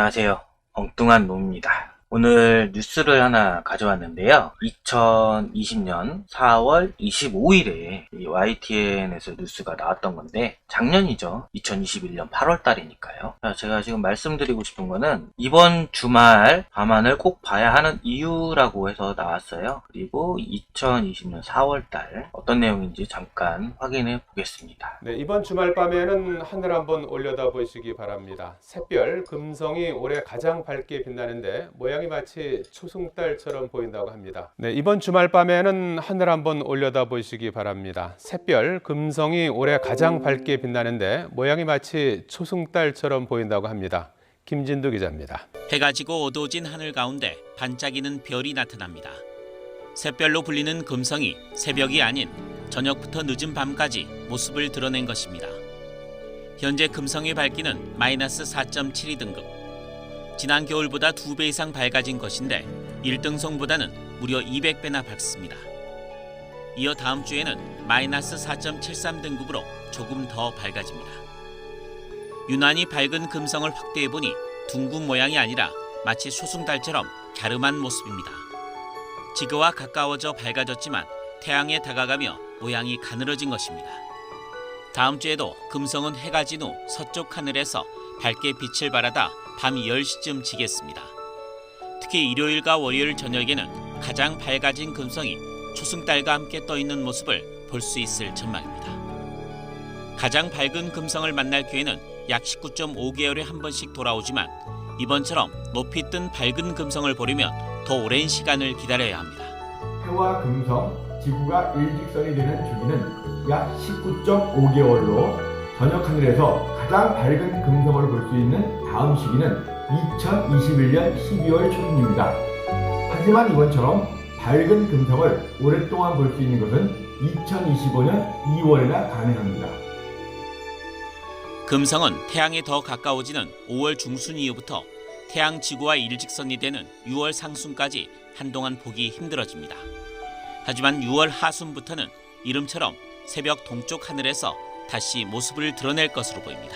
안녕하세요. 엉뚱한 놈입니다. 오늘 뉴스를 하나 가져왔는데요. 2020년 4월 25일에 YTN에서 뉴스가 나왔던 건데 작년이죠. 2021년 8월 달이니까요. 제가 지금 말씀드리고 싶은 거는 이번 주말 밤하늘 꼭 봐야 하는 이유라고 해서 나왔어요. 그리고 2020년 4월 달 어떤 내용인지 잠깐 확인해 보겠습니다. 네, 이번 주말 밤에는 하늘 한번 올려다 보시기 바랍니다. 샛별, 금성이 올해 가장 밝게 빛나는데 모양 이 마치 초승달처럼 보인다고 합니다. 네, 이번 주말 밤에는 하늘 한번 올려다 보시기 바랍니다. 샛별, 금성이 올해 가장 밝게 빛나는데 모양이 마치 초승달처럼 보인다고 합니다. 김진두 기자입니다. 해가 지고 어두워진 하늘 가운데 반짝이는 별이 나타납니다. 새별로 불리는 금성이 새벽이 아닌 저녁부터 늦은 밤까지 모습을 드러낸 것입니다. 현재 금성의 밝기는 마이너스 4.72 등급. 지난 겨울보다 2배 이상 밝아진 것인데 1등성보다는 무려 200배나 밝습니다. 이어 다음 주에는 마이너스 4.73 등급으로 조금 더 밝아집니다. 유난히 밝은 금성을 확대해 보니 둥근 모양이 아니라 마치 소승달처럼 갸름한 모습입니다. 지구와 가까워져 밝아졌지만 태양에 다가가며 모양이 가늘어진 것입니다. 다음 주에도 금성은 해가 진 후 서쪽 하늘에서 밝게 빛을 발하다 밤 10시쯤 지겠습니다. 특히 일요일과 월요일 저녁에는 가장 밝아진 금성이 초승달과 함께 떠 있는 모습을 볼 수 있을 전망입니다. 가장 밝은 금성을 만날 기회는 약 19.5개월에 한 번씩 돌아오지만 이번처럼 높이 뜬 밝은 금성을 보려면 더 오랜 시간을 기다려야 합니다. 해와 금성, 지구가 일직선이 되는 주기는 약 19.5개월로 저녁 하늘에서 가장 밝은 금성을 볼 수 있는 다음 시기는 2021년 12월 초입니다. 하지만 이번처럼 밝은 금성을 오랫동안 볼 수 있는 것은 2025년 2월에나 가능합니다. 금성은 태양에 더 가까워지는 5월 중순 이후부터 태양 지구와 일직선이 되는 6월 상순까지 한동안 보기 힘들어집니다. 하지만 6월 하순부터는 이름처럼 새벽 동쪽 하늘에서 다시 모습을 드러낼 것으로 보입니다.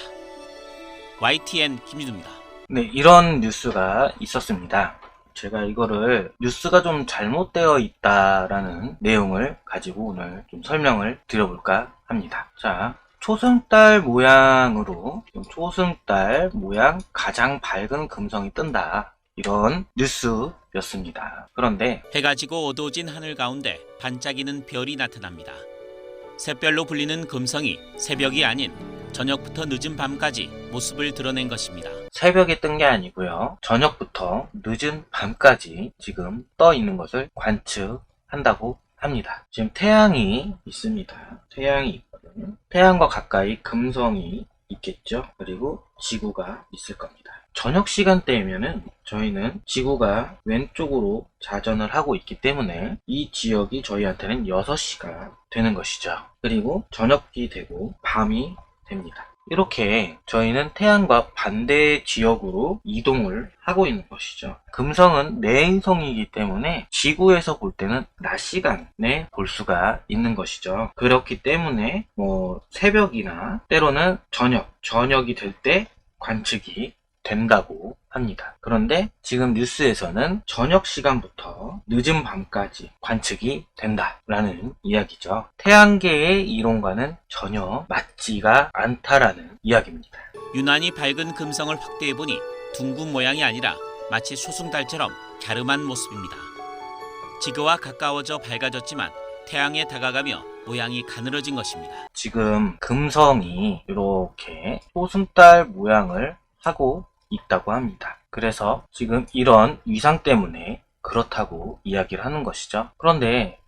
YTN 김진우입니다. 네, 이런 뉴스가 있었습니다. 제가 이거를 뉴스가 좀 잘못되어 있다라는 내용을 가지고 오늘 좀 설명을 드려볼까 합니다. 자, 초승달 모양으로 초승달 모양 가장 밝은 금성이 뜬다. 이런 뉴스였습니다. 그런데 해가 지고 어두워진 하늘 가운데 반짝이는 별이 나타납니다. 새별로 불리는 금성이 새벽이 아닌 저녁부터 늦은 밤까지 모습을 드러낸 것입니다. 새벽에 뜬 게 아니고요. 저녁부터 늦은 밤까지 지금 떠 있는 것을 관측한다고 합니다. 지금 태양이 있습니다. 태양이 있거든요. 태양과 가까이 금성이 있겠죠. 그리고 지구가 있을 겁니다. 저녁 시간대이면은 저희는 지구가 왼쪽으로 자전을 하고 있기 때문에 이 지역이 저희한테는 6시가 되는 것이죠. 그리고 저녁이 되고 밤이 됩니다. 이렇게 저희는 태양과 반대 지역으로 이동을 하고 있는 것이죠. 금성은 내행성이기 때문에 지구에서 볼 때는 낮 시간에 볼 수가 있는 것이죠. 그렇기 때문에 뭐 새벽이나 때로는 저녁, 저녁이 될 때 관측이 된다고 합니다. 그런데 지금 뉴스에서는 저녁 시간부터 늦은 밤까지 관측이 된다라는 이야기죠. 태양계의 이론과는 전혀 맞지가 않다라는 이야기입니다. 유난히 밝은 금성을 확대해 보니 둥근 모양이 아니라 마치 소승달처럼 갸름한 모습입니다. 지구와 가까워져 밝아졌지만 태양에 다가가며 모양이 가늘어진 것입니다. 지금 금성이 이렇게 소승달 모양을 하고 있다고 합니다. 그래서 지금 이런 위상 때문에 그렇다고 이야기를 하는 것이죠. 그런데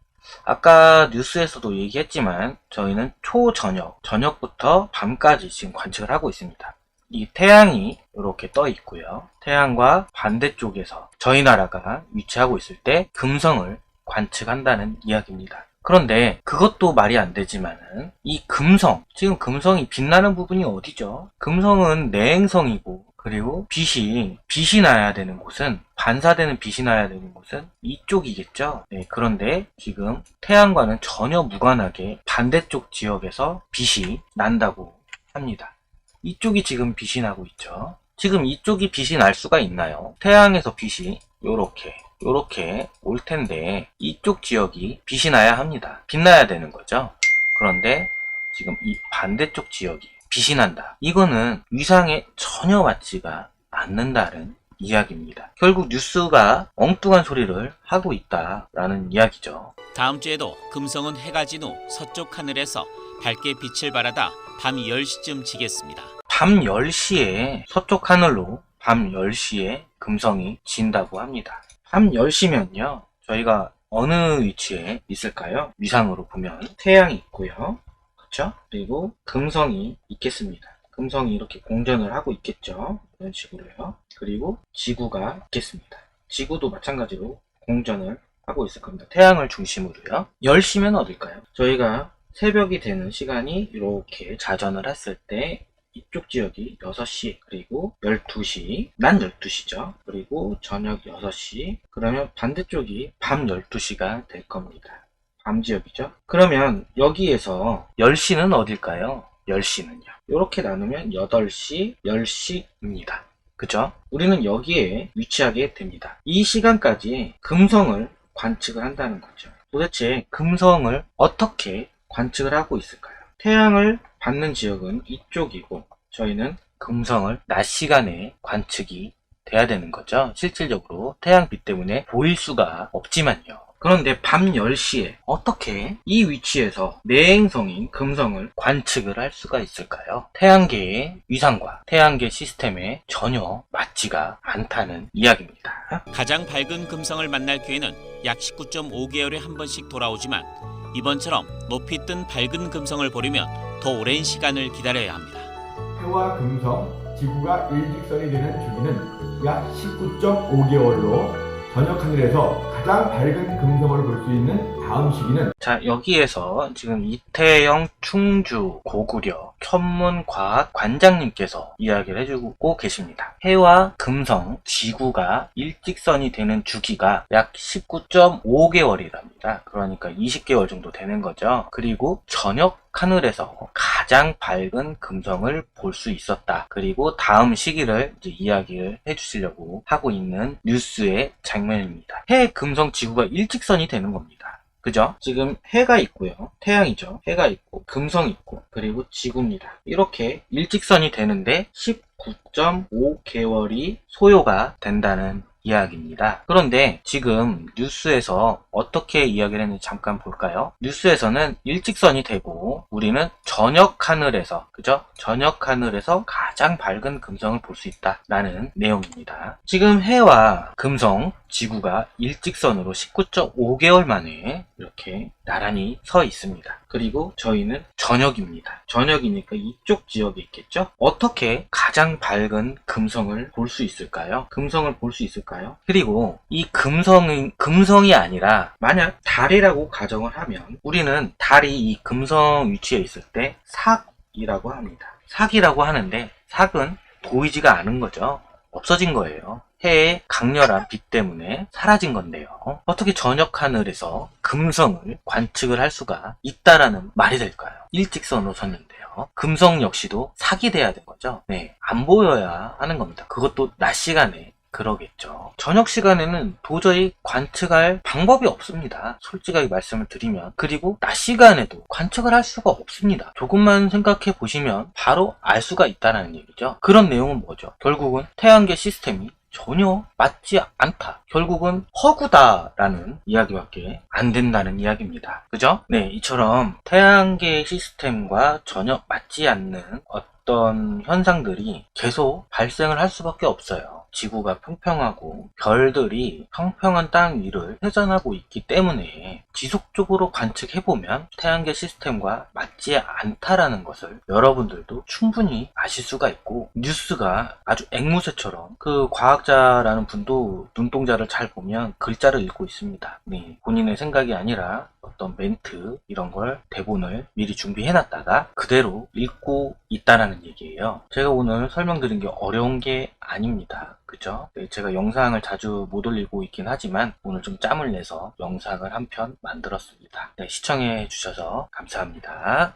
아까 뉴스에서도 얘기했지만 저희는 초저녁, 저녁부터 밤까지 지금 관측을 하고 있습니다. 이 태양이 이렇게 떠 있고요. 태양과 반대쪽에서 저희 나라가 위치하고 있을 때 금성을 관측한다는 이야기입니다. 그런데 그것도 말이 안 되지만은 이 금성, 지금 금성이 빛나는 부분이 어디죠? 금성은 내행성이고 그리고 빛이 빛이 나야 되는 곳은 반사되는 빛이 나야 되는 곳은 이쪽이겠죠. 네, 그런데 지금 태양과는 전혀 무관하게 반대쪽 지역에서 빛이 난다고 합니다. 이쪽이 지금 빛이 나고 있죠. 지금 이쪽이 빛이 날 수가 있나요? 태양에서 빛이 요렇게 요렇게 올 텐데 이쪽 지역이 빛이 나야 합니다. 빛나야 되는 거죠. 그런데 지금 이 반대쪽 지역이 빛이 난다. 이거는 위상에 전혀 맞지가 않는다는 이야기입니다. 결국 뉴스가 엉뚱한 소리를 하고 있다라는 이야기죠. 다음 주에도 금성은 해가 진 후 서쪽 하늘에서 밝게 빛을 발하다 밤 10시쯤 지겠습니다. 밤 10시에 서쪽 하늘로 밤 10시에 금성이 진다고 합니다. 밤 10시면요. 저희가 어느 위치에 있을까요? 위상으로 보면 태양이 있고요. 그렇죠? 그리고 금성이 있겠습니다. 금성이 이렇게 공전을 하고 있겠죠. 이런 식으로요. 그리고 지구가 있겠습니다. 지구도 마찬가지로 공전을 하고 있을 겁니다. 태양을 중심으로요. 10시면 어딜까요? 저희가 새벽이 되는 시간이 이렇게 자전을 했을 때 이쪽 지역이 6시 그리고 12시 난 12시죠 그리고 저녁 6시 그러면 반대쪽이 밤 12시가 될 겁니다 밤 지역이죠? 그러면 여기에서 10시는 어딜까요? 10시는요? 이렇게 나누면 8시 10시입니다. 그죠? 우리는 여기에 위치하게 됩니다. 이 시간까지 금성을 관측을 한다는 거죠. 도대체 금성을 어떻게 관측을 하고 있을까요? 태양을 받는 지역은 이쪽이고 저희는 금성을 낮 시간에 관측이 돼야 되는 거죠. 실질적으로 태양빛 때문에 보일 수가 없지만요. 그런데 밤 10시에 어떻게 이 위치에서 내행성인 금성을 관측을 할 수가 있을까요? 태양계의 위상과 태양계 시스템에 전혀 맞지가 않다는 이야기입니다. 가장 밝은 금성을 만날 기회는 약 19.5개월에 한 번씩 돌아오지만 이번처럼 높이 뜬 밝은 금성을 보려면 더 오랜 시간을 기다려야 합니다. 해와 금성, 지구가 일직선이 되는 주기는 약 19.5개월로 저녁 하늘에서 가장 밝은 금성을 볼 수 있는 다음 시기는 자, 여기에서 지금 이태영 충주 고구려 천문과학 관장님께서 이야기를 해주고 계십니다. 해와 금성, 지구가 일직선이 되는 주기가 약 19.5개월이랍니다. 그러니까 20개월 정도 되는 거죠. 그리고 저녁 하늘에서 가장 밝은 금성을 볼 수 있었다. 그리고 다음 시기를 이야기를 해주시려고 하고 있는 뉴스의 장면입니다. 해, 금성, 지구가 일직선이 되는 겁니다. 그죠? 지금 해가 있고요. 태양이죠. 해가 있고, 금성 있고, 그리고 지구입니다. 이렇게 일직선이 되는데 19.5개월이 소요가 된다는 이야기입니다. 그런데 지금 뉴스에서 어떻게 이야기를 했는지 잠깐 볼까요? 뉴스에서는 일직선이 되고 우리는 저녁 하늘에서 그죠? 저녁 하늘에서 가장 밝은 금성을 볼 수 있다라는 내용입니다. 지금 해와 금성, 지구가 일직선으로 19.5개월 만에 이렇게 나란히 서 있습니다. 그리고 저희는 저녁입니다. 저녁이니까 이쪽 지역에 있겠죠? 어떻게 가장 밝은 금성을 볼 수 있을까요? 금성을 볼 수 있을까요? 그리고 이 금성은 금성이 아니라 만약 달이라고 가정을 하면 우리는 달이 이 금성 위치에 있을 때 삭이라고 합니다. 삭이라고 하는데 삭은 보이지가 않은 거죠. 없어진 거예요. 해의 강렬한 빛 때문에 사라진 건데요. 어떻게 저녁 하늘에서 금성을 관측을 할 수가 있다라는 말이 될까요? 일직선으로 섰는데요. 금성 역시도 사기 돼야 된 거죠. 네, 안 보여야 하는 겁니다. 그것도 낮 시간에 그러겠죠. 저녁 시간에는 도저히 관측할 방법이 없습니다. 솔직하게 말씀을 드리면. 그리고 낮 시간에도 관측을 할 수가 없습니다. 조금만 생각해 보시면 바로 알 수가 있다는 얘기죠. 그런 내용은 뭐죠? 결국은 태양계 시스템이 전혀 맞지 않다. 결국은 허구다라는 이야기밖에 안 된다는 이야기입니다. 그죠? 네, 이처럼 태양계 시스템과 전혀 맞지 않는 어떤 현상들이 계속 발생을 할 수밖에 없어요. 지구가 평평하고 별들이 평평한 땅 위를 회전하고 있기 때문에 지속적으로 관측해보면 태양계 시스템과 맞지 않다라는 것을 여러분들도 충분히 아실 수가 있고 뉴스가 아주 앵무새처럼 그 과학자라는 분도 눈동자를 잘 보면 글자를 읽고 있습니다. 네, 본인의 생각이 아니라 어떤 멘트 이런 걸 대본을 미리 준비해놨다가 그대로 읽고 있다라는 얘기예요. 제가 오늘 설명드린 게 어려운 게 아닙니다. 그죠? 네, 제가 영상을 자주 못 올리고 있긴 하지만 오늘 좀 짬을 내서 영상을 한 편 만들었습니다. 네, 시청해 주셔서 감사합니다.